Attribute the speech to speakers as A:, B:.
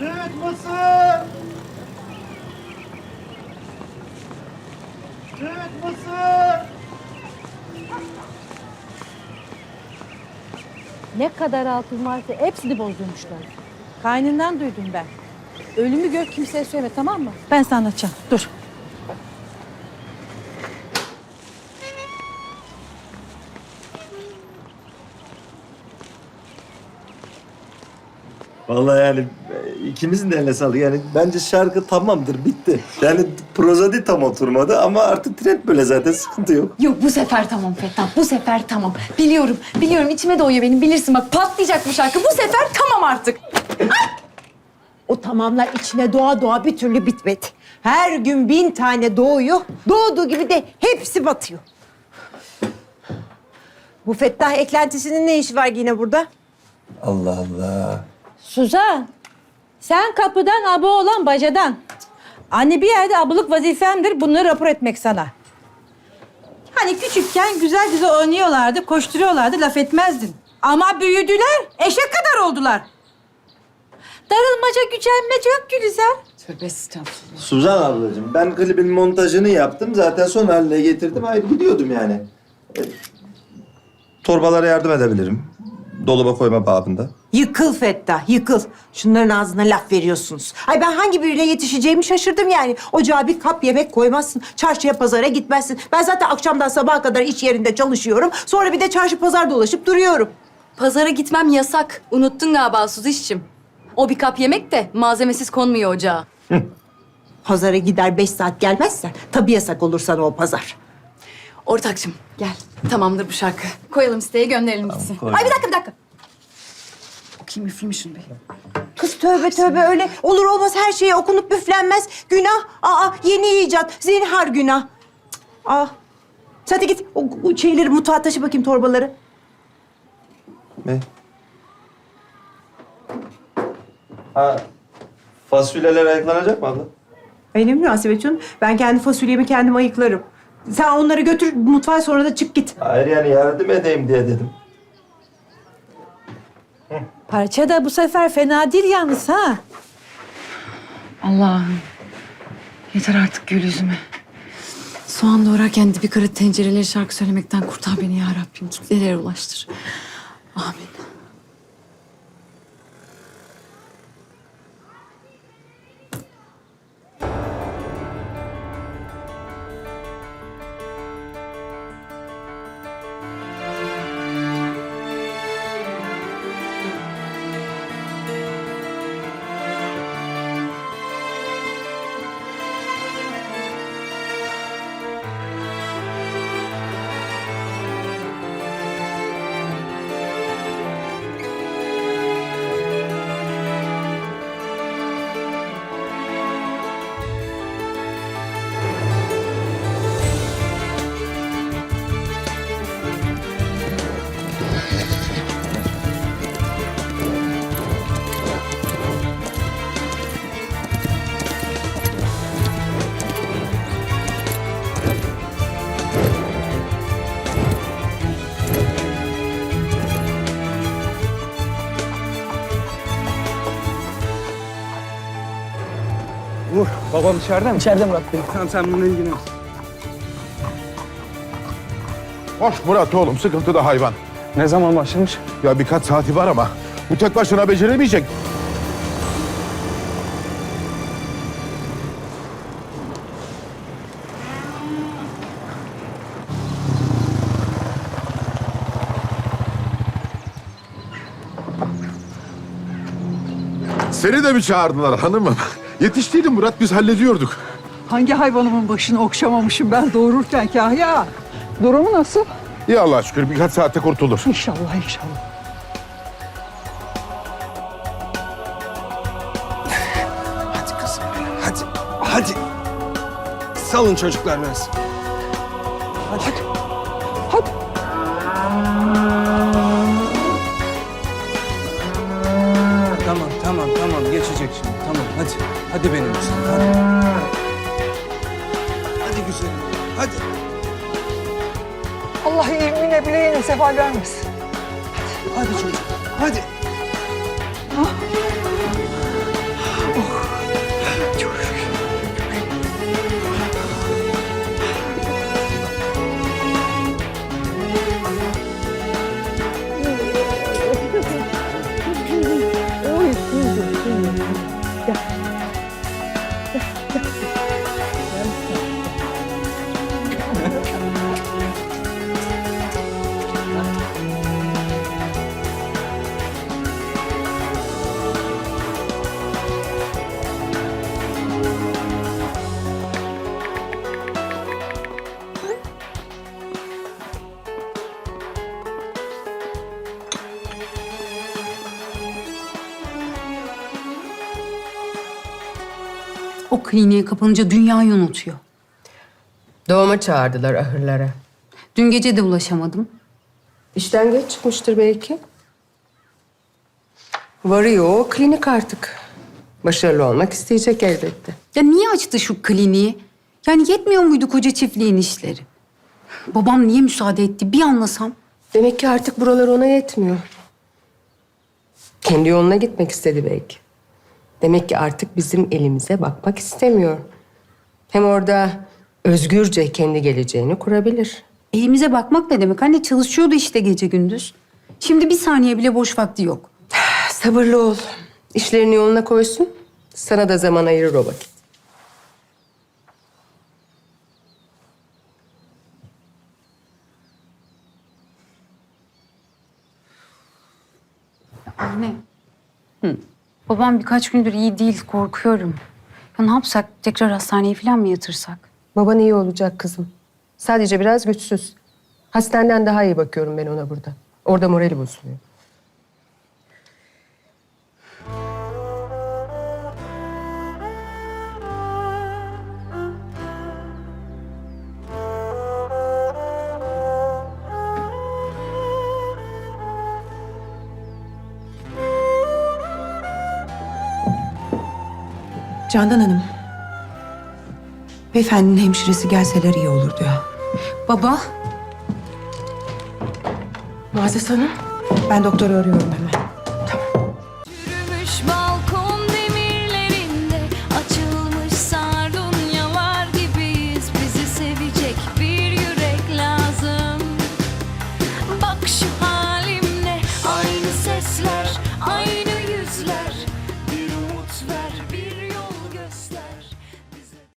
A: Evet mısır. Evet mısır.
B: Ne kadar altın varsa hepsini bozdurmuşlar. Kaynından duydum ben. Ölümü gör kimseye söyleme tamam mı? Ben sana anlatacağım. Dur.
C: Vallahi yani e, ikimizin de eline sağlık. Yani bence şarkı tamamdır, bitti. Yani prozadi tam oturmadı ama artık trend böyle zaten sıkıntı yok.
D: Yok bu sefer tamam Fettah. Bu sefer tamam. Biliyorum. Biliyorum içime doğuyor benim. Bilirsin bak patlayacak bu şarkı. Bu sefer tamam artık.
E: O tamamlar içine doğa doğa bir türlü bitmedi. Her gün bin tane doğuyor. Doğduğu gibi de hepsi batıyor. Bu Fettah eklentisinin ne işi var yine burada?
C: Allah Allah.
B: Suzan, sen kapıdan abo olan bacadan. Anne bir yerde ablalık vazifemdir bunları rapor etmek sana. Hani küçükken güzel güzel oynuyorlardı, koşturuyorlardı, laf etmezdin. Ama büyüdüler, eşek kadar oldular. Darılmaca, gücenmece yok Gülizar.
D: Tövbe estağfurullah.
C: Suzan ablacığım ben klibin montajını yaptım. Zaten son haline getirdim. Hayır gidiyordum yani. E, torbalara yardım edebilirim. Dolaba koyma babında.
E: Yıkıl Fettah, yıkıl. Şunların ağzına laf veriyorsunuz. Ay ben hangi biriyle yetişeceğimi şaşırdım yani. Ocağa bir kap yemek koymazsın. Çarşıya pazara gitmezsin. Ben zaten akşamdan sabaha kadar iş yerinde çalışıyorum. Sonra bir de çarşı pazar dolaşıp duruyorum.
D: Pazara gitmem yasak. Unuttun galiba Suziş'cim. O bir kap yemek de malzemesiz konmuyor ocağa.
E: Pazara gider beş saat gelmezsen tabii yasak olur sana o pazar.
D: Ortakçım gel. Tamamdır bu şarkı. Koyalım siteye gönderelim gitsin.
C: koy.
D: Ay bir dakika bir dakika. Okuyayım üfleyeyim şunu bir.
E: Kız tövbe tövbe öyle olur olmaz her şeye okunup üflenmez. Günah. Aa yeni icat. Zinhar günah. Cık, Aa. Sen de git o, o şeyleri mutfağa taşı bakayım torbaları.
C: Ne? Ha, fasulyeler ayıklanacak mı abla?
E: Ay ne münasebet canım. Ben kendi fasulyemi kendim ayıklarım. Sen onları götür mutfağa sonra da çık git.
C: Hayır yani yardım edeyim diye dedim.
B: Parça da bu sefer fena değil yalnız ha.
D: Allah'ım. Yeter artık gül yüzüme. Soğan doğrarken dibi kara tencereleri şarkı söylemekten kurtar beni ya Rabbim. Kitlelere ulaştır. Amin.
F: Babam içeride mi? İçeride Murat Bey. Tamam sen bununla ilgilen.
G: Hoş Murat oğlum sıkıntıda hayvan.
F: Ne zaman başlamış?
G: Ya birkaç saati var ama bu tek başına beceremeyecek. Seni de mi çağırdılar hanımım? Yetiştiydin Murat biz hallediyorduk.
H: Hangi hayvanımın başını okşamamışım ben doğururken Kahya? Durumu nasıl?
G: İyi Allah'a şükür birkaç saatte kurtulur.
H: İnşallah inşallah.
F: Hadi kızım benim. Hadi. Hadi. Salın çocuklar biraz.
H: Hadi. Hadi.
F: Hadi. Hadi benim güzelim hadi. Hadi güzelim. Hadi.
H: Allah ilmine bileğine sefa vermesin.
F: Hadi çocuk. Hadi.
I: O kliniğe kapanınca dünyayı unutuyor.
J: Doğuma çağırdılar ahırlara.
I: Dün gece de ulaşamadım.
J: İşten geç çıkmıştır belki. Varıyor o klinik artık. Başarılı olmak isteyecek elbette.
I: Ya niye açtı şu kliniği? Yani yetmiyor muydu koca çiftliğin işleri? Babam niye müsaade etti bir anlasam.
J: Demek ki artık buralar ona yetmiyor. Kendi yoluna gitmek istedi belki. Demek ki artık bizim elimize bakmak istemiyor. Hem orada özgürce kendi geleceğini kurabilir.
I: Elimize bakmak ne demek? Anne çalışıyordu işte gece gündüz. Şimdi bir saniye bile boş vakti yok.
J: Sabırlı ol. İşlerini yoluna koysun. Sana da zaman ayırır o vakit.
I: Anne. Babam birkaç gündür iyi değil, korkuyorum. Ya ne yapsak? Tekrar hastaneye falan mı yatırsak?
J: Baban iyi olacak kızım. Sadece biraz güçsüz. Hastaneden daha iyi bakıyorum ben ona burada. Orada morali bozuluyor.
E: Candan Hanım. Beyefendinin hemşiresi gelseler iyi olurdu ya.
I: Baba,
J: Muazzez Hanım.
E: Ben doktoru arıyorum hemen.